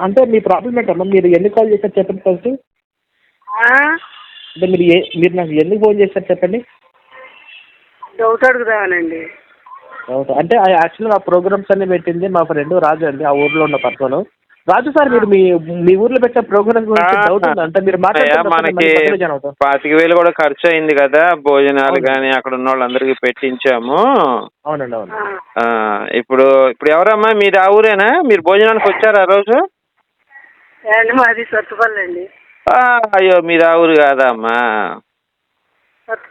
అంటే మీ ప్రాబ్లం ఏంటమ్మా? మీరు ఎన్ని కాల్ చేశారు చెప్పండి ఫస్ట్ ఆ? అంటే మీరు ఏ మీరు నాకు ఎందుకు ఫోన్ చేశారు చెప్పండి. డౌట్ అడుగుదామనండి. అంటే యాక్చువల్గా ఆ ప్రోగ్రామ్స్ అన్ని పెట్టింది మా ఫ్రెండ్ రాజు అండి ఆ ఊర్లో ఉన్న పర్సన్ రాజు సార్ మీరు మీ మీ ఊర్లో పెట్టిన ప్రోగ్రామ్ గురించి ఆ, డౌట్ ఉందా? అంటే మీరు మనకి. పాతిక వేలు కూడా ఖర్చు అయింది కదా భోజనాలు. కానీ అక్కడ ఉన్న వాళ్ళందరికీ పెట్టించాము. అవునండి అవును. ఇప్పుడు ఇప్పుడు ఎవరమ్మా? మీరు ఆ ఊరేనా? మీరు భోజనానికి వచ్చారా ఆ రోజు? మాది సత్తుపల్లి అండి ఆ, అయ్యో మీరు ఆ ఊరు కాదమ్మా.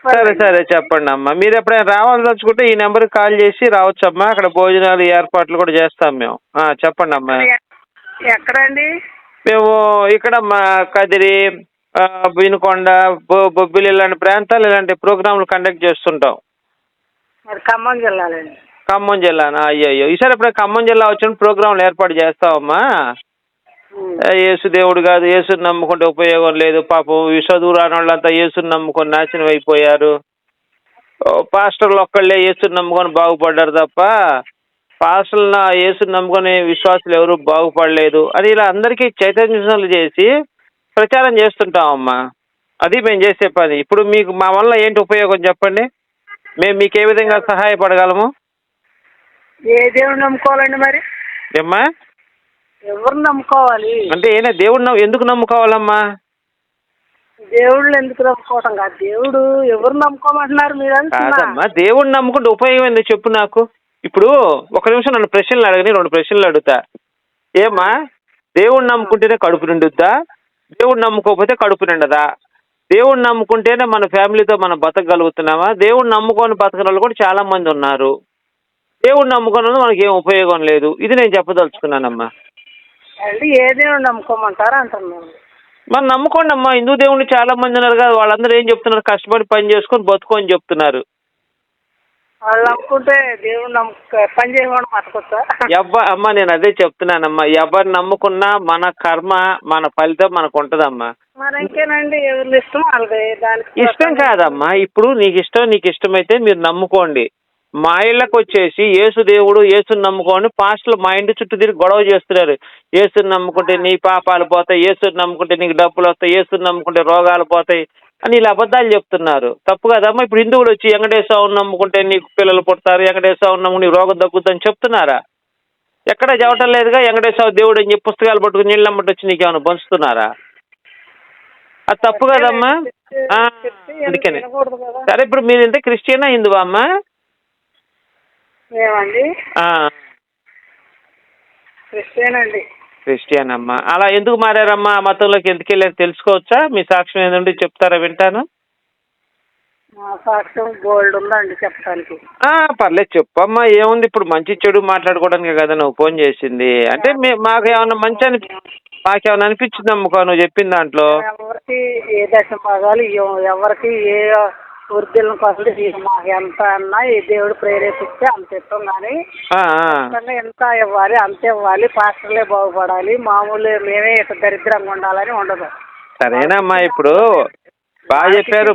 సరే. సరే చెప్పండి అమ్మా. మీరు ఎప్పుడైనా రావాలదలుచుకుంటే ఈ నెంబర్కి కాల్ చేసి రావచ్చమ్మా. అక్కడ భోజనాలు ఏర్పాట్లు కూడా చేస్తాం మేము. చెప్పండి అమ్మా. ఎక్కడండి? మేము ఇక్కడ మా కదిరి ఆ, వినుకొండ బొ బొబ్బిలి ఇలాంటి ప్రాంతాలు ఇలాంటి ప్రోగ్రాంలు కండక్ట్ చేస్తుంటాం. ఖమ్మం జిల్లాలండి ఖమ్మం జిల్లానా? అయ్యో ఈసారి ఎప్పుడైనా ఖమ్మం జిల్లా వచ్చిన ప్రోగ్రాంలు ఏర్పాటు చేస్తావమ్మా? యేసు దేవుడు కాదు యేసుని నమ్ముకుంటే ఉపయోగం లేదు. పాపం ఈ చదువు రాని వాళ్ళంతా యేసుని నమ్ముకొని నాశనం అయిపోయారు. పాస్టర్లు ఒక్కళ్ళే యేసుని నమ్ముకొని బాగుపడ్డారు తప్ప పాస్టర్లు యేసుని నమ్ముకొని విశ్వాసులు ఎవరు బాగుపడలేదు. అని ఇలా అందరికీ చైతన్యం చేసి ప్రచారం చేస్తుంటామమ్మా. అది మేము చేసే పని. ఇప్పుడు మీకు మా వల్ల ఏంటి ఉపయోగం చెప్పండి? మేము మీకు ఏ విధంగా సహాయపడగలము? ఏ దేవుడు నమ్ముకోవాలండి మరి? ఏమ్మా? ఎవరు నమ్ముకోవాలి? అంటే ఏనా దేవుడు ఎందుకు నమ్ముకోవాలమ్మా? దేవుళ్ళు ఎందుకు నమ్ముకోవటం కాదు. దేవుడు ఎవరు నమ్ముకోమంటున్నారు మీరు కాదమ్మా దేవుడిని నమ్ముకుంటే ఉపయోగం ఏందో చెప్పు నాకు. ఇప్పుడు ఒక నిమిషం నన్ను ప్రశ్నలు అడగని రెండు ప్రశ్నలు అడుగుతా. ఏమ్మా దేవుడిని నమ్ముకుంటేనే కడుపు నిండుద్దా? దేవుడిని నమ్ముకోకపోతే కడుపు నిండదా? దేవుడిని నమ్ముకుంటేనే మన ఫ్యామిలీతో మనం బతకగలుగుతున్నామా? దేవుడిని నమ్ముకొని బతకని వాళ్ళు కూడా చాలా మంది ఉన్నారు. దేవుడిని నమ్ముకున్న మనకి ఏం ఉపయోగం లేదు. ఇది నేను చెప్పదలుచుకున్నానమ్మా. అంటే ఏ దేవుడు నమ్ముకోమంటారు అంటున్నాను మరి నమ్ముకోండి అమ్మా. హిందూ దేవుడిని చాలా మంది ఉన్నారు కదా వాళ్ళందరూ ఏం చెప్తున్నారు? కష్టపడి పని చేసుకొని బతుకు అని చెప్తున్నారు. వాళ్ళు నమ్ముకుంటే దేవుడు నమ్ముకో పని బతకొచ్చా ఎవ్వ అమ్మ నేను అదే చెప్తున్నానమ్మా. ఎవరు నమ్ముకున్నా మన కర్మ మన ఫలితం మనకు ఉంటదమ్మా. మరి ఇంకేనండి? ఎవరి ఇష్టం వాళ్ళది. దానికి ఇష్టం కాదమ్మా. ఇప్పుడు నీకు ఇష్టం నీకు ఇష్టమైతే మీరు నమ్ముకోండి. మా ఇళ్ళకి వచ్చేసి యేసు దేవుడు యేసుని నమ్ముకొని పాస్టర్లు మా ఇంటి చుట్టూ తిరిగి గొడవ చేస్తున్నారు. యేసుని నమ్ముకుంటే నీ పాపాలు పోతాయి యేసుని నమ్ముకుంటే నీకు డబ్బులు వస్తాయి యేసుని నమ్ముకుంటే రోగాలు పోతాయి అని ఇలా అబద్ధాలు చెప్తున్నారు. తప్పు కదమ్మా ఇప్పుడు హిందువులు వచ్చి వెంకటేశ్వరం నమ్ముకుంటే నీకు పిల్లలు పుడతారు వెంకటేశ్వరం నమ్ము నీ రోగం తగ్గుద్దని చెప్తున్నారా? ఎక్కడ చెప్పటం లేదుగా వెంకటేశ్వర దేవుడు అని చెప్పి పుస్తకాలు పట్టుకుని నీళ్ళు అమ్మటి వచ్చి నీకు ఏమైనా పంచుతున్నారా? అది తప్పు కదమ్మా. అందుకనే. సరే ఇప్పుడు మీరు ఇంత క్రిస్టియనా హిందువా అమ్మా? క్రిస్టియన్ అండి క్రిస్టియన్ అమ్మా అలా ఎందుకు మారారమ్మా? ఆ మతంలోకి ఎందుకు వెళ్ళారు? తెలుసుకోవచ్చా? మీ సాక్ష్యం ఏంటంటే చెప్తారా వింటాను. మా సాక్ష్యం గోల్డ్ ఉందండి చెప్పడానికి పర్లేదు చెప్పమ్మా. ఏముంది? ఇప్పుడు మంచి చెడు మాట్లాడుకోవడానికి కదా నువ్వు ఫోన్ చేసింది. అంటే మాకు ఏమైనా మంచి అని మాకేమైనా అనిపించింది అమ్మకో నువ్వు చెప్పిన దాంట్లో? ఎవరికి ఏ దశ భాగాలు ఎవరికి ఏ వృద్ధులను ఇవ్వం. మాకు ఎంత అన్నా ఈ దేవుడు ప్రేరేపిస్తే అంత ఇస్తాం కానీ. ఖచ్చితంగా ఎంత ఇవ్వాలి అంత ఇవ్వాలి పాస్టర్లే బాగుపడాలి మామూలు మేమే ఇట్లా దరిద్రంగా ఉండాలని ఉండదు సరేనమ్మా ఇప్పుడు బాగా చెప్పారు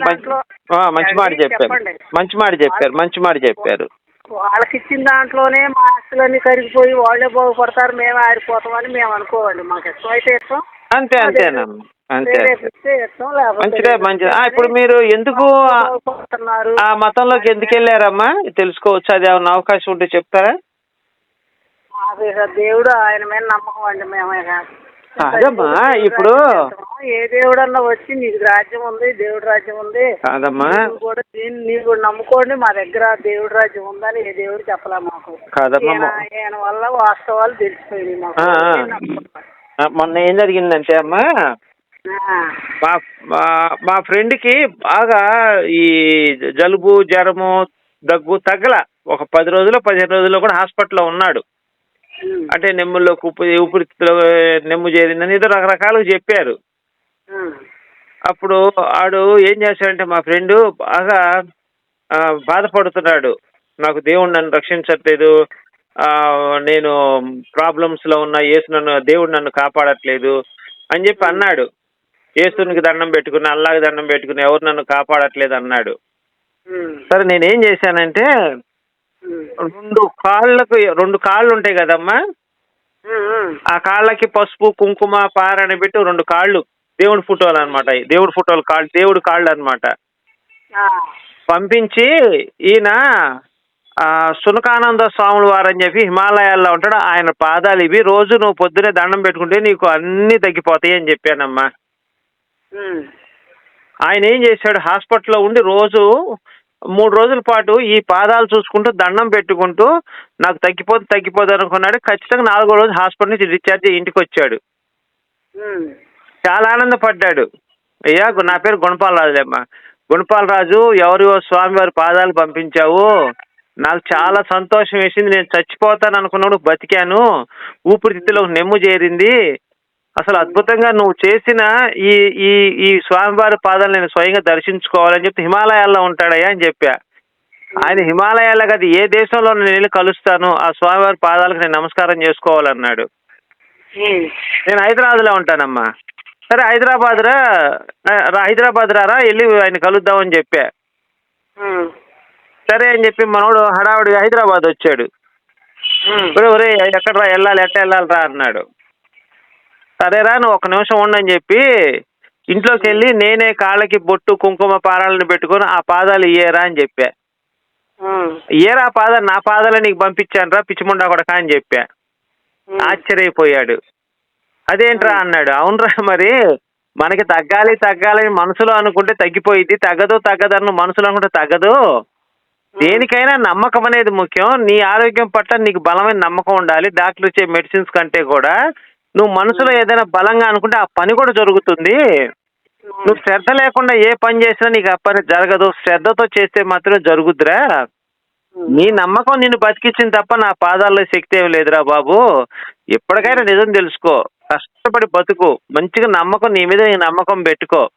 మంచి మాట చెప్పారు మంచి మాట చెప్పారు మంచి మాట చెప్పారు వాళ్ళకి ఇచ్చిన దాంట్లోనే మా ఆస్తులన్నీ కరిగిపోయి వాళ్ళే బాగుపడతారు మేమే ఆరిపోతామని మేము అనుకోవాలి మాకు ఇష్టమైతే ఇష్టం అంతే అంతేనమ్మా అంతే మంచిదే. మంచిది. ఇప్పుడు మీరు ఎందుకు ఆ- మతంలోకి ఎందుకు వెళ్ళారమ్మా? తెలుసుకోవచ్చు? అది ఏమన్నా అవకాశం ఉంటే చెప్తారా? దేవుడు ఆయన మీద నమ్మకం అండి మేమే కాదు. కాదమ్మా, ఇప్పుడు- ఏ దేవుడు అన్నా వచ్చి నీకు రాజ్యం ఉంది దేవుడు రాజ్యం ఉంది. కాదమ్మా. కూడా దీన్ని నీవు కూడా నమ్ముకోండి మా దగ్గర దేవుడు రాజ్యం ఉందని ఏ దేవుడు చెప్పలే మాకు. కాదమ్మా ఈయన వల్ల వాస్తవాలు తెలిసిపోయినాయి మాకు. మొన్న ఏం జరిగిందంటే అమ్మా మా మా- ఫ్రెండ్కి బాగా ఈ జలుబు జ్వరము దగ్గు తగ్గల. ఒక పది రోజులు పదిహేను రోజుల్లో కూడా హాస్పిటల్లో ఉన్నాడు. అంటే నెమ్ముల్లో ఉప్పు ఊపిరితిత్తులో నెమ్ము చేరిందని ఏదో రకరకాలుగా చెప్పారు. అప్పుడు ఆడు ఏం చేశాడంటే మా ఫ్రెండ్ బాగా బాధపడుతున్నాడు. నాకు దేవుడు నన్ను రక్షించట్లేదు. నేను ప్రాబ్లమ్స్లో ఉన్నా యేసు నన్ను దేవుడు నన్ను కాపాడట్లేదు అని చెప్పి అన్నాడు. యేసునికి దండం పెట్టుకుని అల్లాకి దండం పెట్టుకుని ఎవరు నన్ను కాపాడట్లేదు అన్నాడు. సరే నేను ఏం చేశానంటే రెండు కాళ్ళకు రెండు కాళ్ళు ఉంటాయి కదమ్మా. ఆ కాళ్ళకి పసుపు కుంకుమ పారని పెట్టి రెండు కాళ్ళు దేవుడి ఫోటోలు అనమాట దేవుడి ఫోటోలు కాళ్ళు దేవుడి కాళ్ళు అన్నమాట. ఆ, పంపించి ఈయన సునకానంద స్వాముల వారు అని చెప్పి హిమాలయాల్లో ఉంటాడు. ఆయన పాదాలు ఇవి. రోజు నువ్వు పొద్దునే దండం పెట్టుకుంటే నీకు అన్నీ తగ్గిపోతాయి అని చెప్పానమ్మా. ఆయన ఏం చేశాడు? హాస్పిటల్లో ఉండి రోజు మూడు రోజుల పాటు ఈ పాదాలు చూసుకుంటూ దండం పెట్టుకుంటూ నాకు తగ్గిపోతే తగ్గిపోదు అనుకున్నాడు. ఖచ్చితంగా నాలుగో రోజు హాస్పిటల్ నుంచి డిశ్చార్జ్ అయ్యి ఇంటికి వచ్చాడు. చాలా ఆనందపడ్డాడు. అయ్యా నా పేరు గుణపాలరాజులేమ్మ గుణపాలరాజు ఎవరు స్వామివారి పాదాలు పంపించావు? నాకు చాలా సంతోషం వేసింది. నేను చచ్చిపోతాను అనుకున్నప్పుడు బతికాను. ఊపిరితిత్తులో నెమ్ము చేరింది. అసలు అద్భుతంగా నువ్వు చేసిన ఈ ఈ ఈ స్వామివారి పాదాలు నేను స్వయంగా దర్శించుకోవాలని చెప్పి హిమాలయాల్లో ఉంటాడయ్యా అని చెప్పా. ఆయన హిమాలయాల్లో కదా ఏ దేశంలో నేను వెళ్ళి కలుస్తాను. ఆ స్వామివారి పాదాలకు నేను నమస్కారం చేసుకోవాలన్నాడు. నేను హైదరాబాద్లో ఉంటానమ్మా. సరే హైదరాబాద్ రా హైదరాబాద్ రారా వెళ్ళి ఆయన కలుద్దామని చెప్పా. సరే అని చెప్పి మనోడు హడావుడి హైదరాబాద్ వచ్చాడు. ఒరే ఒరే ఎక్కడ రా వెళ్ళాలి ఎట్ట వెళ్ళాలి రా అన్నాడు సరేరా నువ్వు ఒక నిమిషం ఉండని చెప్పి ఇంట్లోకి వెళ్ళి నేనే కాళ్ళకి బొట్టు కుంకుమ పారాలను పెట్టుకొని ఆ పాదాలు ఇయ్యేరా అని చెప్పా. ఆ పాదాలు నా పాదాలు నీకు పంపించాను రా పిచ్చిముండా కొడక అని చెప్పా. ఆశ్చర్యపోయాడు. అదేంట్రా అన్నాడు. అవునరా మరి మనకి తగ్గాలి తగ్గాలని మనసులో అనుకుంటే తగ్గిపోయింది తగ్గదు తగ్గదన్న మనసులో అనుకుంటే తగ్గదు. దేనికైనా నమ్మకం అనేది ముఖ్యం. నీ ఆరోగ్యం పట్ల నీకు బలమైన నమ్మకం ఉండాలి. డాక్టర్ ఇచ్చే మెడిసిన్స్ కంటే కూడా నువ్వు మనసులో ఏదైనా బలంగా అనుకుంటే ఆ పని కూడా జరుగుతుంది. నువ్వు శ్రద్ధ లేకుండా ఏ పని చేసినా నీకు ఆ పని జరగదు. శ్రద్ధతో చేస్తే మాత్రం జరుగుద్దిరా. నీ నమ్మకం నిన్ను బతికించింది తప్ప నా పాదాల్లో శక్తి ఏమి లేదురా బాబు. ఎప్పటికైనా నిజం తెలుసుకో. కష్టపడి బతుకు. మంచిగా నమ్మకం నీ మీద నీ నమ్మకం పెట్టుకో.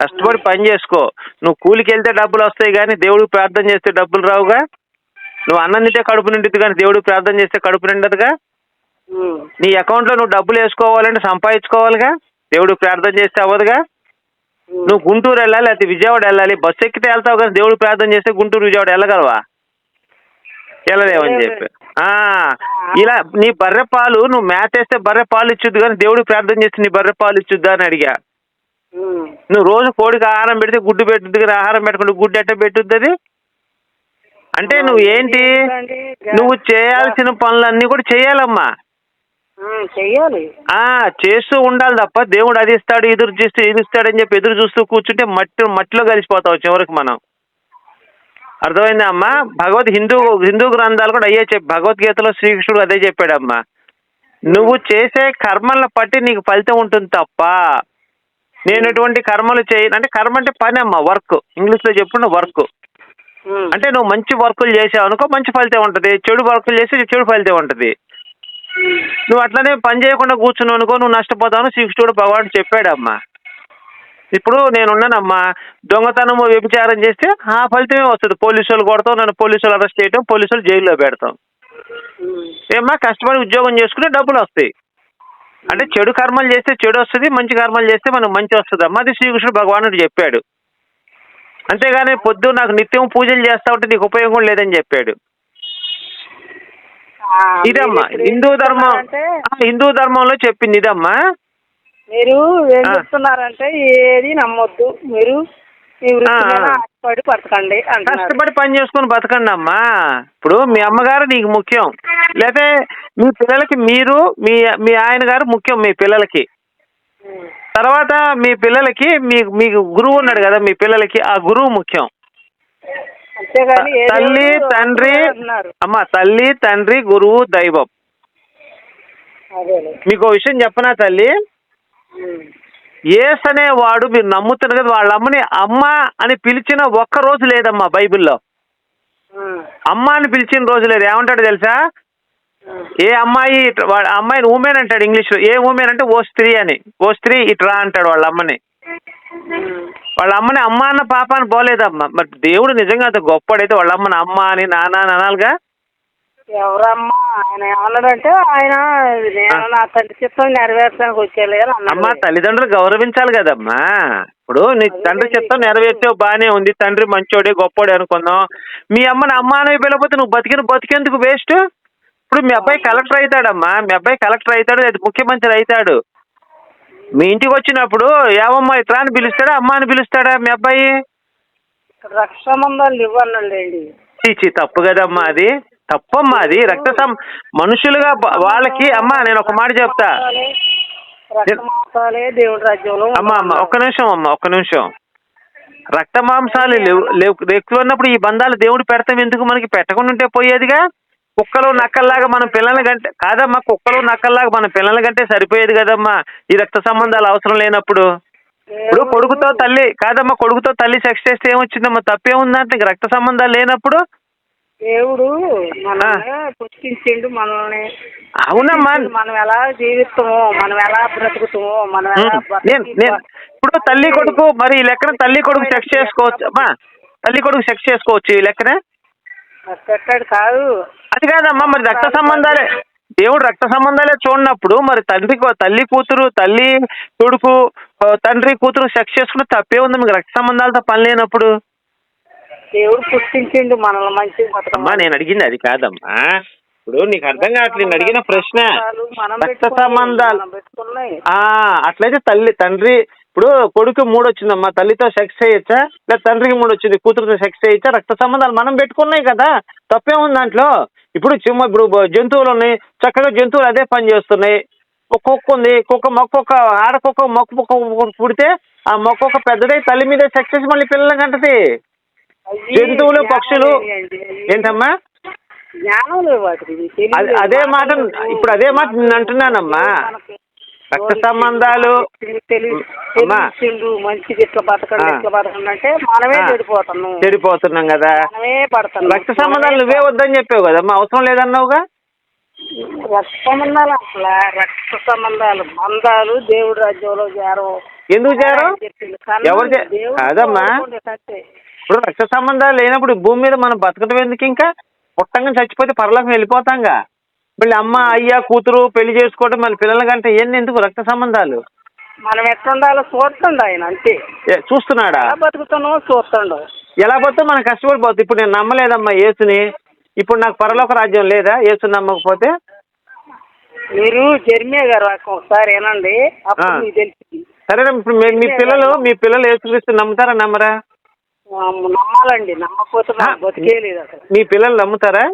కష్టపడి పని చేసుకో. నువ్వు కూలికి వెళ్తే డబ్బులు వస్తాయి కానీ దేవుడికి ప్రార్థన చేస్తే డబ్బులు రావుగా? నువ్వు అన్నం తింటే కడుపు నిండుద్ది కానీ దేవుడికి ప్రార్థన చేస్తే కడుపు నిండదుగా? నీ అకౌంట్లో నువ్వు డబ్బులు వేసుకోవాలంటే సంపాదించుకోవాలిగా? దేవుడికి ప్రార్థన చేస్తే అవ్వదుగా. నువ్వు గుంటూరు వెళ్ళాలి లేకపోతే విజయవాడ వెళ్ళాలి బస్సు ఎక్కితే వెళ్తావు కానీ దేవుడికి ప్రార్థన చేస్తే గుంటూరు విజయవాడ వెళ్ళగలవా? వెళ్ళలేవని చెప్పి. ఆ, ఇలా నీ బర్రె పాలు నువ్వు మేత వేస్తే బర్రె పాలు ఇచ్చుద్ది కానీ దేవుడికి ప్రార్థన చేస్తే నీ బర్రె పాలు ఇచ్చుద్దా అని అడిగా. నువ్వు రోజు కోడికి ఆహారం పెడితే గుడ్డు పెట్టుద్ది ఆహారం పెట్టకుండా గుడ్డు ఎట్ట పెట్టుద్ది అది? అంటే నువ్వు ఏంటి? నువ్వు చేయాల్సిన పనులన్నీ కూడా చేయాలమ్మా ఆ చేస్తూ ఉండాలి తప్ప దేవుడు అది ఇస్తాడు ఎదురు చేస్తూ ఇది ఇస్తాడని చెప్పి ఎదురు చూస్తూ కూర్చుంటే మట్టి మట్టిలో కలిసిపోతావు చివరికి మనం. అర్థమైందా అమ్మా? భగవద్ హిందూ హిందూ గ్రంథాలు కూడా అయ్యే చెప్పి భగవద్గీతలో శ్రీకృష్ణుడు అదే చెప్పాడమ్మా. నువ్వు చేసే కర్మలను బట్టి నీకు ఫలితం ఉంటుంది తప్ప నేను ఎటువంటి కర్మలు చేయను అంటే కర్మ అంటే పని అమ్మా వర్క్. ఇంగ్లీష్లో చెప్పుకున్న వర్క్. అంటే నువ్వు మంచి వర్కులు చేసావు అనుకో మంచి ఫలితం ఉంటుంది. చెడు వర్కులు చేస్తే చెడు ఫలితం ఉంటుంది. నువ్వు అట్లనే పని చేయకుండా కూర్చున్నావు అనుకో నువ్వు నష్టపోతావు శ్రీకృష్ణుడు భగవానుడు చెప్పాడమ్మా. ఇప్పుడు నేను ఉన్నానమ్మా దొంగతనము వ్యభిచారం చేస్తే ఆ ఫలితమే వస్తుంది. పోలీసు వాళ్ళు కొడతాం నన్ను పోలీసు వాళ్ళు అరెస్ట్ చేయటం పోలీసు వాళ్ళు జైల్లో పెడతాం ఏమ్మా కష్టపడి ఉద్యోగం చేసుకుంటే డబ్బులు వస్తాయి. అంటే చెడు కర్మలు చేస్తే చెడు వస్తుంది మంచి కర్మలు చేస్తే మనకు మంచి వస్తుంది అమ్మా. అది శ్రీకృష్ణుడు భగవానుడు చెప్పాడు. అంతేగాని పొద్దు నాకు నిత్యం పూజలు చేస్తా ఉంటే నీకు ఉపయోగం లేదని చెప్పాడు. ఇదమ్మా హిందూ ధర్మం హిందూ ధర్మంలో చెప్పింది ఇదమ్మా. మీరు ఏం. చెప్తున్నారంటే ఏది నమ్మొద్దు. మీరు మీ వృత్తి ఆ, మీద ఆ. ఆశపడి బతకండి అంటున్నారు. కష్టపడి పని చేసుకొని బతకండి అమ్మా. ఇప్పుడు మీ అమ్మగారు నీకు ముఖ్యం. లేకపోతే మీ పిల్లలకి మీరు మీ మీ ఆయన గారు ముఖ్యం మీ పిల్లలకి. తర్వాత మీ పిల్లలకి మీ మీకు గురువు ఉన్నాడు కదా మీ పిల్లలకి ఆ గురువు ముఖ్యం. అంతేగాని ఏ తల్లి దేవుడు తండ్రి అంటున్నారు. అమ్మ తల్లి తండ్రి గురువు దైవం. అదేలే. మీకు ఓ విషయం చెప్పనా తల్లి? ఉమ్, ఏస్ అనేవాడు మీరు నమ్ముతున్నారు కదా వాళ్ళ అమ్మని అమ్మ అని పిలిచిన ఒక్క రోజు లేదమ్మా బైబిల్లో. అమ్మ అని పిలిచిన రోజు లేదు. ఏమంటాడు తెలుసా? ఏ అమ్మాయి వాళ్ళ అమ్మాయిని ఉమెన్ అంటాడు ఇంగ్లీష్లో. ఏ ఉమెన్ అంటే ఓ స్త్రీ అని. ఓ స్త్రీ ఇట్రా అంటాడు వాళ్ళ అమ్మని. వాళ్ళ అమ్మని అమ్మ అన్న పాప అని పోలేదమ్మా. మరి దేవుడు నిజంగా అంత గొప్పడైతే వాళ్ళ అమ్మని అమ్మ అని నాన్న అని అనాలిగా ఎవరమ్మా? ఆయన ఏమన్నాడంటే ఆయన నేను నా తండ్రి చిత్తం నెరవేర్చడానికి అమ్మ అన్నాడు. తల్లిదండ్రులు గౌరవించాలి కదమ్మా. ఇప్పుడు నీ తండ్రి చెప్తావు నెరవేర్చావు బాగానే ఉంది. తండ్రి మంచోడే గొప్పోడే అనుకుందాం. మీ అమ్మని అమ్మ అని పిలవకపోతే నువ్వు బతికిన బతికేందుకు వేస్ట్ ఇప్పుడు మీ అబ్బాయి కలెక్టర్ అవుతాడమ్మా. మీ అబ్బాయి కలెక్టర్ అవుతాడు లేదా ముఖ్యమంత్రి అవుతాడు. మీ ఇంటికి వచ్చినప్పుడు ఏవమ్మా ఇట్రా అని పిలుస్తాడా అమ్మ అని పిలుస్తాడా మీ అబ్బాయి? రక్ష సంబంధాలు ఇవ్వనండి. చీచి తప్పు కదమ్మా అది. తప్పమ్మా అది రక్త సం మనుషులుగా వాళ్ళకి అమ్మా నేను ఒక మాట చెప్తా. దేవుడి రాజ్యంలో అమ్మా అమ్మ ఒక్క నిమిషం అమ్మ ఒక్క నిమిషం. రక్త మాంసాలు ఉన్నప్పుడు ఈ బంధాలు దేవుడు పెడతాం ఎందుకు? మనకి పెట్టకుండా ఉంటే పోయేదిగా? కుక్కలు నక్కల్లాగా మనం పిల్లల కంటే కాదమ్మా కుక్కలు నక్కల్లాగా మన పిల్లల కంటే సరిపోయేది కదమ్మా ఈ రక్త సంబంధాలు అవసరం లేనప్పుడు. ఇప్పుడు కొడుకుతో తల్లి కాదమ్మా కొడుకుతో తల్లి సెక్స్ చేస్తే ఏమొచ్చిందమ్మా తప్పేముందంటే రక్త సంబంధాలు లేనప్పుడు దేవుడు మనల్ని పుష్టించిండు మనల్ని. అవునమ్మా. మనం ఎలా జీవిస్తామో మనం ఎలా బ్రతుకుతామో మనం ఎలా ఉమ్, నేను నేను ఇప్పుడు తల్లి కొడుకు మరి ఈ లెక్కన తల్లి కొడుకు సెక్స్ చేసుకోవచ్చు. అమ్మా తల్లి కొడుకు సెక్స్ చేసుకోవచ్చు ఈ లెక్కన? కట్టాడు కాదు. అది కాదమ్మా మరి రక్త సంబంధాలే. దేవుడు రక్త సంబంధాలే చూడనప్పుడు మరి తండ్రి తల్లి కూతురు తల్లి కొడుకు తండ్రి కూతురు సెక్స్ చేసుకుంటే తప్పే ఉంది. మీకు రక్త సంబంధాలతో పని లేనప్పుడు. దేవుడు పుష్టించిండు మనల్ని మంచి అమ్మా నేను అడిగింది అది కాదమ్మా. ఇప్పుడు నీకు అర్థం కావట్లేదు అడిగిన ప్రశ్న. రక్త సంబంధాలు. అట్లయితే తల్లి తండ్రి ఇప్పుడు కొడుకు మూడు వచ్చిందమ్మా తల్లితో సెక్స్ చేయొచ్చా? లేదా తండ్రికి మూడు వచ్చింది కూతురుతో సెక్స్ చేయొచ్చా? రక్త సంబంధాలు మనం పెట్టుకున్నాయి కదా తప్పే ఉంది దాంట్లో. ఇప్పుడు చిమ్మ ఇప్పుడు జంతువులు ఉన్నాయి చక్కగా జంతువులు అదే పని చేస్తున్నాయి. ఒక కుక్క ఉంది కుక్క మొక్కొక్క ఆడ కుక్క మొక్క పుడితే ఆ మొక్కొక్క పెద్దదై తల్లి మీద సెక్స్ చేసి మళ్ళీ పిల్లలకి అంటది అయ్యి జంతువులు పక్షులు ఏంటమ్మా. అదే- మాట ఇప్పుడు అదే మాట నేను అంటున్నానమ్మా. రక్త సంబంధాలు. చెడిపోతున్నాం. కదా. రక్త సంబంధాలు నువ్వే వద్దని చెప్పావు కదమ్మా అవసరం లేదన్నావుగా? రక్త సంబంధాలు అసలు రక్త సంబంధాలు బంధాలు దేవుడి రాజ్యంలో చేరవు ఎందుకు చేరవు ఎవరు చే- ఇప్పుడు రక్త సంబంధాలు లేనప్పుడు భూమి మీద మనం బతకడం ఎందుకు ఇంకా? పుట్టంగా చచ్చిపోతే పరలోకం వెళ్ళిపోతాంగా. మళ్ళీ అమ్మ అయ్య కూతురు పెళ్ళి చేసుకోవడం మళ్ళీ పిల్లల కంటే ఏంది ఎందుకు రక్త సంబంధాలు? మనం ఎట్లుండాలో చూస్తుండ ఆయన అంతే. ఏ, చూస్తున్నాడా? ఎలా బతుకుతున్నామో చూస్తుండు. ఎలా పోతే మనం కష్టపడిపోతుంది? ఇప్పుడు నేను నమ్మలేదమ్మా యేసుని. ఇప్పుడు నాకు పరలోక రాజ్యం లేదా? యేసు నమ్మకపోతే? మీరు జర్మియా గారు ఒకసారి ఏనండి సరేనా ఇప్పుడు మీ- మీ పిల్లలు మీ పిల్లలు యేసుక్రీస్తు నమ్ముతారా నమ్మరా? నమ్మాలండి. నమ్మకపోతే ఆ. మాకు బతికేయలేదు అసలు. మీ పిల్లలు నమ్ముతారా?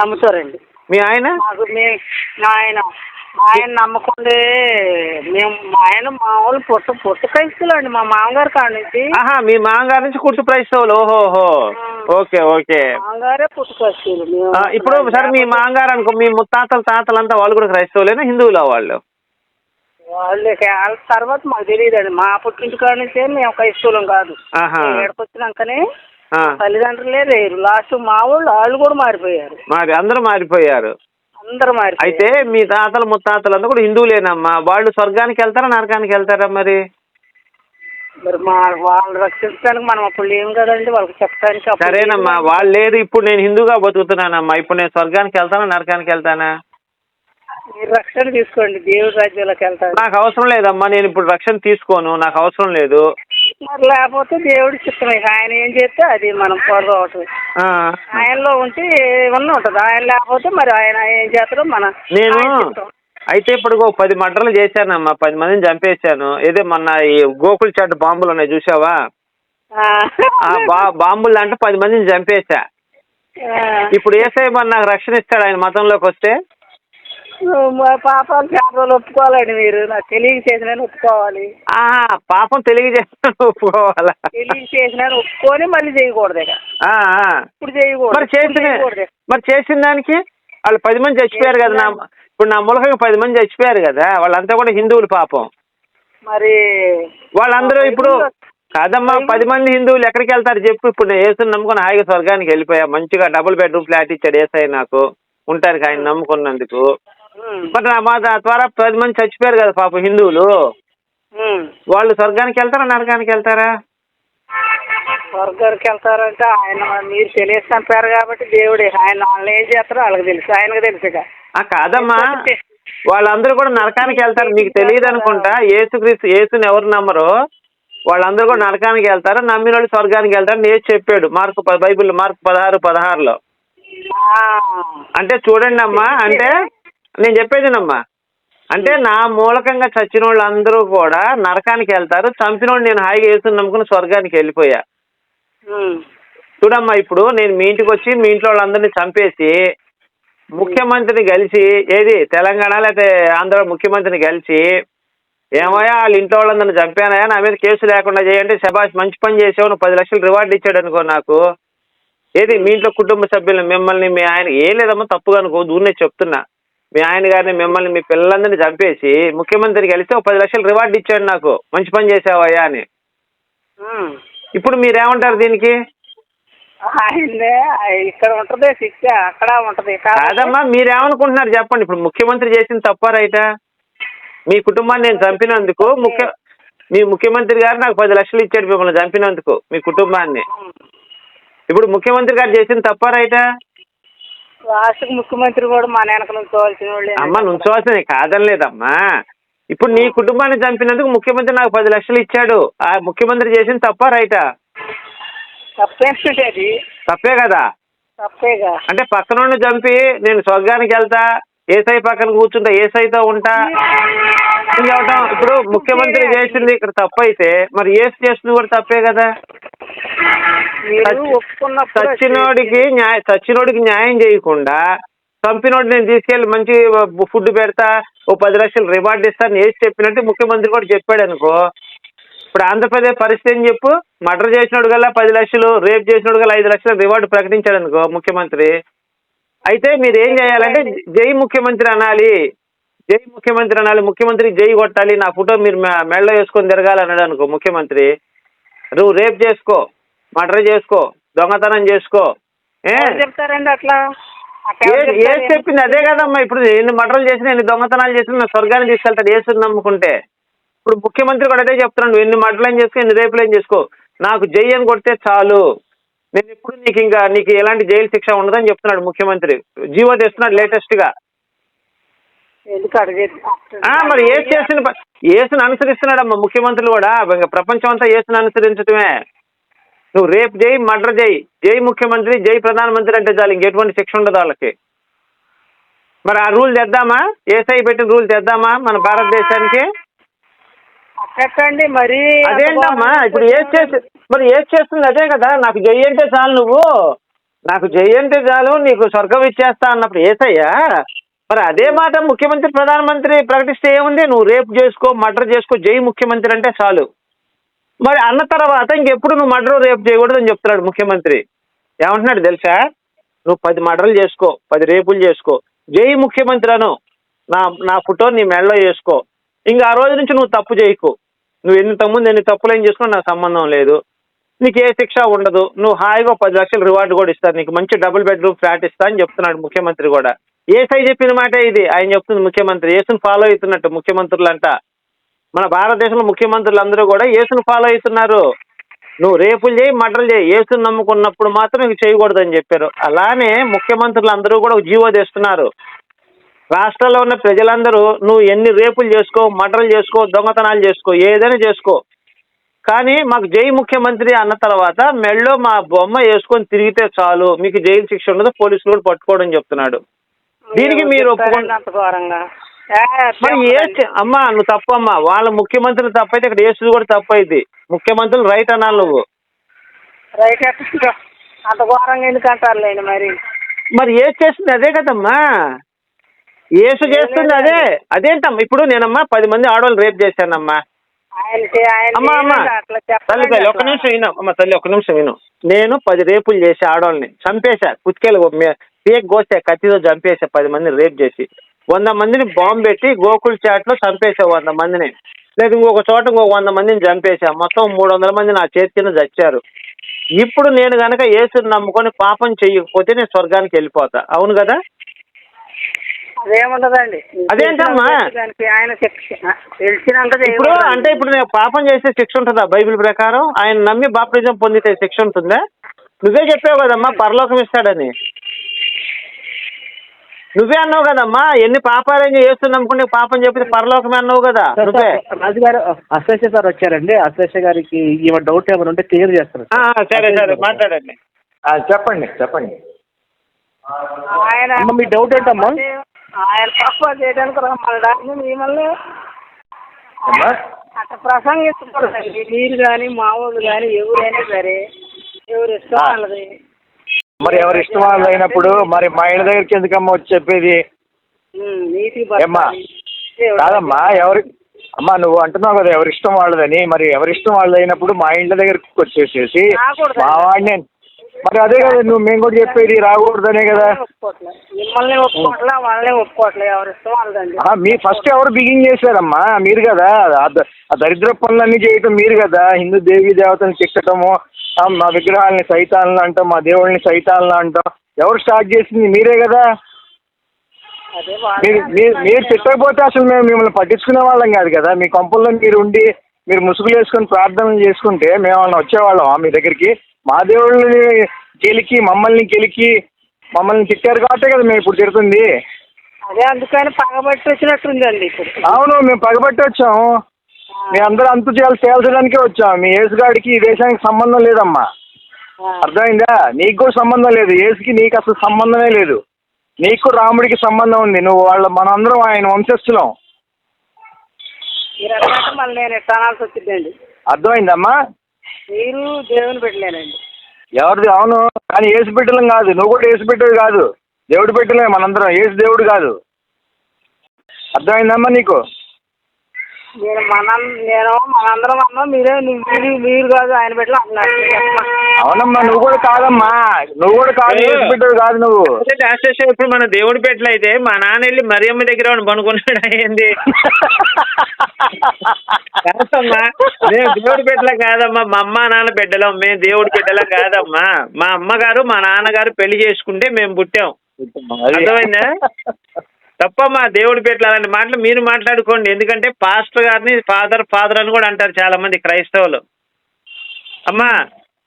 నమ్ముతారండి. మీ ఆయన? మాకు మేము ఆయన ఆయన నమ్మకుండే మేము మా ఆయన మామూలు పొట్టు పొట్టు క్రైస్తులు అండి మా మామగారు కాడ నుంచి. ఆహా మీ మామగారి నుంచి కుట్టు క్రైస్తవులు. ఓహోహో ఓకే ఓకే. మామగారే పుట్టు క్రైస్తువులు. మేము ఇప్పుడు సరే మీ మామగారు అనుకో మీ ముత్తాతలు తాతలంతా వాళ్ళు కూడా క్రైస్తవులేనా హిందువులా వాళ్ళు? వాళ్ళకి వాళ్ళ తర్వాత మాకు తెలియదండి. మా పుట్టింటి కాడ నుంచే మేము క్రైస్తవులం కాదు. ఆహా. ఇక్కడికి వచ్చినాకనే ఆ, తల్లిదండ్రులే లేరు. లాస్ట్ మా వాళ్ళు వాళ్ళు కూడా మారిపోయారు. మరి అందరూ మారిపోయారు. అందరూ మారిపోయారు. అయితే మీ తాతలు ముత్తాతలు అందరూ కూడా హిందువులేనమ్మా. వాళ్ళు స్వర్గానికి వెళ్తారా నరకానికి వెళ్తారా మరి? మరి మా వాళ్ళు రక్షించడానికి మనం అప్పుడు లేము కదండి. వాళ్ళకి చెప్పడానికి అప్పుడు సరేనమ్మా. లేము. వాళ్ళు లేదు ఇప్పుడు నేను హిందూగా బతుకుతున్నానమ్మా. ఇప్పుడు నేను స్వర్గానికి వెళ్తానా నరకానికి వెళ్తానా? మీరు రక్షణ తీసుకోండి దేవుడి రాజ్యంలోకి వెళ్తారు. నాకు అవసరం లేదమ్మా నేను ఇప్పుడు రక్షణ తీసుకోను నాకు అవసరం లేదు. మరి లేకపోతే దేవుడి చిత్తం ఇక ఆయన ఏం చేస్తే అది మనం పొడవటం ఆ, ఆయనలో ఉంటే ఏమన్నా ఉంటుంది. ఆయన లేకపోతే మరి ఆయన ఏం చేస్తారో మన నేను ఆయన చిత్తం. అయితే ఇప్పుడు పది మర్డర్లు చేశానమ్మా పది మందిని చంపేశాను. ఏదో మొన్న ఈ గోకుల్ చాట్ బాంబులు ఉన్నాయి చూసావా ఆ. ఆ బా బాంబులు అంటే పది మందిని చంపేశా. ఆ. ఇప్పుడు ఏసై మరి నాకు రక్షణ ఇస్తాడు ఆయన మతంలోకి వస్తే? మా పాపాలు రోజులు ఒప్పుకోవాలండి మీరు. నాకు తెలియక చేసిన ఒప్పుకోవాలి. ఆ పాపం తెలియజేస్తాను ఒప్పుకోవాలా? తెలియక చేసిన ఒప్పుకొని మళ్ళీ చేయకూడదు ఇక. ఆ, ఆ. ఇప్పుడు చేయకూడదు. మరి ఇప్పుడు చేసిన చేయకూడదు. మరి చేసిన దానికి వాళ్ళు పది మంది చచ్చిపోయారు కదా నా ఇప్పుడు నా మూలకంగా పది మంది చచ్చిపోయారు కదా వాళ్ళంతా కూడా హిందువులు పాపం. మరి వాళ్ళందరూ ఇప్పుడు కాదమ్మా పది మంది హిందువులు ఎక్కడికి వెళ్తారు చెప్పు ఇప్పుడు నేను ఏసుని నమ్ముకుని హాయిగా స్వర్గానికి వెళ్ళిపోయా మంచిగా డబుల్ బెడ్రూమ్ ఫ్లాట్ ఇచ్చాడు ఏసై నాకు. ఉంటానికి ఆయన నమ్ముకున్నందుకు. మరి మా ద్వారా పది మంది చచ్చిపోయారు కదా పాపం హిందువులు. వాళ్ళు స్వర్గానికి వెళ్తారా నరకానికి వెళ్తారా? స్వర్గానికి వెళ్తారంటే ఆయన మీరు తెలియసి చంపారు కాబట్టి దేవుడు. ఆయన వాళ్ళని ఏం చేస్తారో వాళ్ళకి తెలుసు. ఆయనకు తెలుసు ఇక. ఆ కాదమ్మా. వాళ్ళందరూ కూడా నరకానికి వెళ్తారు. మీకు తెలియదు అనుకుంటా. ఏసుక్రీస్తు ఏసుని ఎవరు నమ్మరో? వాళ్ళందరూ కూడా నరకానికి వెళ్తారు. నమ్మిన వాళ్ళు స్వర్గానికి వెళ్తారు నేను చెప్పాడు. మార్కు బైబిల్ మార్కు పదహారు పదహారులో. అంటే చూడండి అమ్మా అంటే నేను చెప్పేదినమ్మా అంటే నా మూలకంగా చచ్చిన వాళ్ళందరూ కూడా నరకానికి వెళ్తారు. చంపిన వాళ్ళు నేను హాయిగా వేసుకుని నమ్ముకుని స్వర్గానికి వెళ్ళిపోయా. చూడమ్మా ఇప్పుడు నేను మీ ఇంటికి వచ్చి మీ ఇంట్లో వాళ్ళందరినీ చంపేసి ముఖ్యమంత్రిని కలిసి ఏది తెలంగాణ లేకపోతే ఆంధ్ర ముఖ్యమంత్రిని కలిసి ఏమయ్యా వాళ్ళ ఇంట్లో వాళ్ళందరిని చంపానయా నా మీద కేసు లేకుండా చేయండి. శబాష్ మంచి పని చేసావు నువ్వు పది లక్షలు రివార్డు ఇచ్చాడు అనుకో నాకు. ఏది మీ ఇంట్లో కుటుంబ సభ్యులు మిమ్మల్ని మీ ఆయన ఏం లేదమ్మా తప్పుగా అనుకో దూరనే చెప్తున్నా. మీ ఆయన గారిని మిమ్మల్ని మీ పిల్లలందరినీ చంపేసి ముఖ్యమంత్రి కలిసి ఒక పది లక్షలు రివార్డు ఇచ్చాడు నాకు. మంచి పని చేసావయ్యా అని. ఇప్పుడు మీరేమంటారు దీనికి? ఇక్కడ ఉంటది శిక్ష అక్కడ ఉంటది. కాబట్టి కాదమ్మా మీరేమనుకుంటున్నారు చెప్పండి. ఇప్పుడు ముఖ్యమంత్రి చేసిన తప్ప రైటా? మీ కుటుంబాన్ని నేను చంపినందుకు ముఖ్య మీ ముఖ్యమంత్రి గారు నాకు పది లక్షలు ఇచ్చాడు మిమ్మల్ని చంపినందుకు మీ కుటుంబాన్ని. ఇప్పుడు ముఖ్యమంత్రి గారు చేసిన తప్ప రైటా? రాష్ట్ర ముఖ్యమంత్రి కూడా మన వెనక నుంచోవలసిన వాళ్ళే అమ్మ నుంచోవాల్సింది కాదనలేదమ్మా ఇప్పుడు నీ కుటుంబాన్ని చంపినందుకు ముఖ్యమంత్రి నాకు పది లక్షలు ఇచ్చాడు. ఆ ముఖ్యమంత్రి చేసిన తప్ప రైటా? తప్పేంటి అది? తప్పే కదా? తప్పేగా. అంటే పక్కనుండి చంపి నేను స్వర్గానికి వెళ్తా ఏసై పక్కన కూర్చుంటా ఏసైతో ఉంటా. ఇది అవటం ఇప్పుడు ముఖ్యమంత్రి చేసింది ఇక్కడ తప్పు అయితే మరి ఏసు చేస్తుంది కూడా తప్పే కదా? చచ్చినోడికి న్యాయ చచ్చినోడికి న్యాయం చేయకుండా చంపినోడు నేను తీసుకెళ్ళి మంచి ఫుడ్ పెడతా ఓ పది లక్షలు రివార్డ్ ఇస్తాను వేసి చెప్పినట్టు ముఖ్యమంత్రి కూడా చెప్పాడు అనుకో ఇప్పుడు ఆంధ్రప్రదేశ్ పరిస్థితి ఏం చెప్పు? మర్డర్ చేసినోడు గల్లా పది లక్షలు రేప్ చేసినోడు గల్లా ఐదు లక్షలు రివార్డు ప్రకటించాడు అనుకో ముఖ్యమంత్రి. అయితే మీరు ఏం చేయాలంటే జై ముఖ్యమంత్రి అనాలి. జై ముఖ్యమంత్రి అనాలి ముఖ్యమంత్రి జై కొట్టాలి నా ఫోటో మీరు మెడలో వేసుకొని తిరగాలి అన్నాడు అనుకో ముఖ్యమంత్రి. నువ్వు రేప్ చేసుకో మర్డర్ చేసుకో దొంగతనం చేసుకో ఏ? చెప్తారండి అట్లా? ఏసు? చెప్పింది? అదే కదమ్మా ఇప్పుడు ఎన్ని మర్డర్లు చేసినా ఎన్ని దొంగతనాలు చేసినా స్వర్గాన్ని తీసుకెళ్తాడు ఏసుని నమ్ముకుంటే. ఇప్పుడు ముఖ్యమంత్రి కూడా అదే చెప్తున్నాడు నువ్వు ఎన్ని మర్డర్లు ఏం చేసుకో ఎన్ని రేపులు ఏం చేసుకో. నాకు జై అని కొడితే చాలు. నేను ఇప్పుడు నీకు ఇంకా నీకు ఎలాంటి జైలు శిక్ష ఉండదని చెప్తున్నాడు ముఖ్యమంత్రి. జీవో తెస్తున్నాడు లేటెస్ట్గా. మరి ఏసు చేసిన ప- ఏసుని అనుసరిస్తున్నాడమ్మా ముఖ్యమంత్రులు కూడా. ఇంకా ప్రపంచం అంతా ఏసుని అనుసరించడమే నువ్వు రేపు జై మర్డర్ జై జై ముఖ్యమంత్రి జై ప్రధానమంత్రి అంటే చాలు ఇంకెటువంటి శిక్ష ఉండదు వాళ్ళకి. మరి ఆ రూల్ తెద్దామా? ఏసఐ పెట్టిన రూల్ తెద్దామా మన భారతదేశానికి? మరి అదేంటమ్మా ఇప్పుడు ఏం చేసి మరి ఏం చేస్తుంది? అదే కదా నాకు జై అంటే చాలు నువ్వు. నాకు జై అంటే చాలు నీకు స్వర్గం ఇచ్చేస్తా అన్నప్పుడు ఏసయ్యా? మరి అదే మాట ముఖ్యమంత్రి ప్రధానమంత్రి ప్రకటిస్తే ఏముంది? నువ్వు రేపు చేసుకో మర్డర్ చేసుకో జై ముఖ్యమంత్రి అంటే చాలు. మరి అన్న తర్వాత ఇంకెప్పుడు నువ్వు మర్డర్ రేపు చేయకూడదు అని చెప్తున్నాడు ముఖ్యమంత్రి. ఏమంటున్నాడు తెలుసా? నువ్వు పది మర్డర్లు చేసుకో పది రేపులు చేసుకో. జై ముఖ్యమంత్రి అను. నా నా ఫోటో నీ మెడలో చేసుకో ఇంకా ఆ రోజు నుంచి నువ్వు తప్పు చేయకు. నువ్వు ఎన్ని తమ్ముందు ఎన్ని తప్పులు ఏం చేసుకున్నా నాకు సంబంధం లేదు. నీకు ఏ శిక్ష ఉండదు. నువ్వు హాయిగా పది లక్షలు రివార్డు కూడా ఇస్తారు. నీకు మంచి డబుల్ బెడ్రూమ్ ఫ్లాట్ ఇస్తా అని చెప్తున్నాడు ముఖ్యమంత్రి కూడా. ఏ సై చెప్పిన మాట ఇది. ఆయన చెప్తుంది ముఖ్యమంత్రి. యేసును ఫాలో అవుతున్నట్టు ముఖ్యమంత్రులంట. మన భారతదేశంలో ముఖ్యమంత్రులు అందరూ కూడా యేసును ఫాలో అవుతున్నారు. నువ్వు రేపులు చేయి మటలు చేయి. యేసును నమ్ముకున్నప్పుడు మాత్రం ఇక చేయకూడదని చెప్పారు. అలానే ముఖ్యమంత్రులు అందరూ కూడా జీవో తెస్తున్నారు. రాష్ట్రంలో ఉన్న ప్రజలందరూ నువ్వు ఎన్ని రేపులు చేసుకో మటలు చేసుకో దొంగతనాలు చేసుకో ఏదైనా చేసుకో. కానీ మాకు జై ముఖ్యమంత్రి అన్న తర్వాత మెళ్ళో మా బొమ్మ వేసుకొని తిరిగితే చాలు. మీకు జైలు శిక్ష ఉండదు పోలీసులు కూడా పట్టుకోవడం చెప్తున్నాడు. దీనికి మీరు అమ్మా నువ్వు తప్పు అమ్మా. వాళ్ళ ముఖ్యమంత్రి తప్పైతే ఇక్కడ ఏసుడు కూడా తప్పు అయింది ముఖ్యమంత్రులు రైట్ అనాలి నువ్వు. రైట్ అంత ఘోరంగా ఎందుకు అంటారులేండి మరి? మరి ఏసు చేస్తుంది అదే కదమ్మా. ఏసు చేస్తుంది అదే. అదేంటమ్మా? ఇప్పుడు నేనమ్మా పది మంది ఆడవాళ్ళు రేపు చేశానమ్మా. అమ్మా అమ్మా. తల్లి తల్లి ఒక్క నిమిషం విను. అమ్మ తల్లి ఒక్క నిమిషం విను. నేను పది రేపులు చేసి ఆడవాళ్ళని చంపేశా. కుత్కేలు పేక్ కోసే కత్తితో చంపేసా పది మందిని రేప్ చేసి వంద మందిని బాంబు పెట్టి గోకుల్ చాట్లో చంపేసా వంద మందిని. లేదు ఇంకొక చోట ఇంకో వంద మందిని చంపేశా. మొత్తం మూడు వందల మంది నా చేతి కింద చచ్చారు. ఇప్పుడు నేను గనక యేసుని నమ్ముకొని పాపం చెయ్యకపోతే నేను స్వర్గానికి వెళ్ళిపోతా. అవును కదా? అదేముండదండి. అదేంటమ్మా? ఆయన ఇప్పుడు. అంటే ఇప్పుడు నేను పాపం చేస్తే శిక్ష ఉంటుందా బైబిల్ ప్రకారం? ఆయన నమ్మి బాప్టిజం పొందితే శిక్ష ఉంటుందా? నువ్వే చెప్పావు కదమ్మా పరలోకం ఇస్తాడని. నువ్వే అన్నావు కదమ్మా ఎన్ని పాపాలు చేస్తు నమ్ముకుంటే పాపం చెప్పితే పరలోకమే అన్నావు కదా నువ్వే. సార్, రాజు గారు అశ్లేష సార్ వచ్చారండి. అశ్లేష గారికి ఏమైనా డౌట్ ఏమైనా ఉంటే క్లియర్ చేస్తారు ఆ, సరే సరే మాట్లాడండి. ఆ, చెప్పండి చెప్పండి. ఆయన మీ డౌట్ ఏంటమ్మా? ఆయన తక్కువ చేయడానికి రమ్మనడానికి మిమ్మల్ని అమ్మా? అట్లా ప్రసంగించకూడదండి మీరు కానీ మామూలు కానీ ఎవరైనా సరే ఎవరు ఇష్టం. వాళ్ళది. మరి ఎవరి ఇష్టం వాళ్ళు అయినప్పుడు మరి మా ఇళ్ళ దగ్గరికి ఎందుకమ్మా వచ్చి చెప్పేది? ఏమ్మా? కాదమ్మా ఎవరి అమ్మా నువ్వు అంటున్నావు కదా ఎవరి ఇష్టం వాళ్ళదని. మరి ఎవరి ఇష్టం వాళ్ళది అయినప్పుడు మా ఇంటి దగ్గరికి వచ్చేసేసి. మా వాడిని మరి అదే కదా నువ్వు మేము కూడా చెప్పేది రాకూడదనే కదా. ఒప్పుకోవట్లే. మిమ్మల్ని ఒప్పుకోవట్లే వాళ్ళని ఒప్పుకోవట్లే ఎవరి ఇష్టం వాళ్ళదండి. ఆహా, మీ ఫస్ట్ ఎవరు బిగిన్ చేశారమ్మా? మీరు కదా. ఆ దరిద్ర పనులన్నీ చేయటం మీరు కదా. హిందూ దేవీ తిట్టడము ఆ, మా విగ్రహాలని సైతాలను అంటాం మా దేవుళ్ళని సైతాలను అంటాం. ఎవరు స్టార్ట్ చేసింది? మీరే కదా? మీరు మీరు మీరు తిట్టకపోతే అసలు మేము మిమ్మల్ని పట్టించుకునే వాళ్ళం కాదు కదా. మీ కొంపల్లో మీరు ఉండి మీరు ముసుగులు వేసుకొని ప్రార్థనలు చేసుకుంటే మేము ఏమన్నా వచ్చేవాళ్ళమా మీ దగ్గరికి? మా దేవుళ్ళని గెలికి మమ్మల్ని గెలికి మమ్మల్ని తిట్టారు కాబట్టే కదా మేము ఇప్పుడు తిడుతుంది. అదే అందుకని పగబట్టి వచ్చినట్టుందండి ఇప్పుడు. అవును మేము పగబట్టి వచ్చాము. మీ అందరూ అంతు చేయాలి తేల్చడానికే వచ్చాం. మీ ఏసుగాడికి ఈ దేశానికి సంబంధం లేదమ్మా. అర్థమైందా? నీకు కూడా సంబంధం లేదు. ఏసుకి నీకు అసలు సంబంధమే లేదు. నీకు రాముడికి సంబంధం ఉంది. నువ్వు వాళ్ళ మనందరం ఆయన వంశస్థులం. మీరు అన్నట్టు మళ్ళీ నేను ఎట్టానాల్సి వచ్చిందండి? అర్థమైందమ్మా? మీరు దేవుని పెట్టలేనండి ఎవరిది? అవును. కానీ ఏసు బిడ్డలం కాదు. నువ్వు కూడా ఏసు బిడ్డవి కాదు. దేవుడి బిడ్డలే మనందరం. ఏసు దేవుడు కాదు. అర్థమైందమ్మా నీకు? నేను మన నేను మనందరం అన్నా మీరే నీ- మీరు మీరు కాదు ఆయన పెట్టలే అన్నారు మీరు చెప్పమా. అవునమ్మా నువ్వు కూడా కాదమ్మా నువ్వు కూడా కాదు ఏసు బిడ్డవి కాదు నువ్వు ఇప్పుడు మన దేవుడి పెట్ల అయితే మా నాన్న వెళ్ళి మరియమ్మ దగ్గర పనుకున్నాడు అయ్యింది కాదమ్మా మేము దేవుడి బిడ్డలం కాదమ్మా మా అమ్మ నాన్న బిడ్డలం మేము దేవుడి బిడ్డలం కాదమ్మా మా అమ్మగారు మా నాన్నగారు పెళ్ళి చేసుకుంటే మేము పుట్టాం. అర్థమైందా? తప్పమ్మా దేవుడి బిడ్డలు అలాంటి మాటలు మీరు మాట్లాడుకోండి. ఎందుకంటే పాస్టర్ గారిని ఫాదర్ ఫాదర్ అని కూడా అంటారు చాలా మంది క్రైస్తవులు. అమ్మా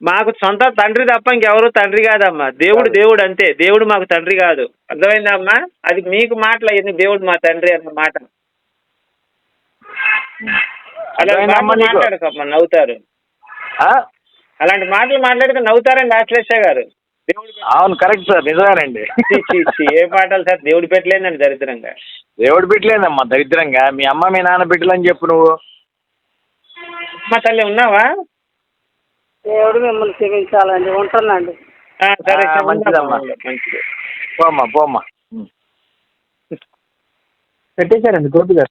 మాకు సొంత తండ్రి తప్ప ఇంకెవరు తండ్రి కాదమ్మా. దేవుడు దేవుడు అంతే. దేవుడు మాకు తండ్రి కాదు. అర్థమైందా అమ్మా? అది మీకు మాటలు అయ్యింది దేవుడు మా తండ్రి అన్న మాట. అలాంటి అర్థమైందమ్మా మాటలు నీకు? మాట్లాడకమ్మా నవ్వుతారు? అలాంటి మాటలు మాట్లాడితే నవ్వుతారండి ఆశ్లేష గారు. అవును కరెక్ట్ సార్ నిజమేనండి. ఏ పాటలు సార్? దేవుడి పెట్టలేదండి దరిద్రంగా. దేవుడి బిడ్డలేదమ్మా దరిద్రంగా. మీ అమ్మ మీ నాన్న బిడ్డలని చెప్పు నువ్వు. అమ్మ తల్లి ఉన్నావా? దేవుడు మిమ్మల్ని క్షమించాలండి ఉంటున్నాండి. ఆ, సరే ఆ, సరే, మంచిదమ్మా. మంచిది. పోమ్మా పోమ్మా. పెట్టేశారండి గోపి గారు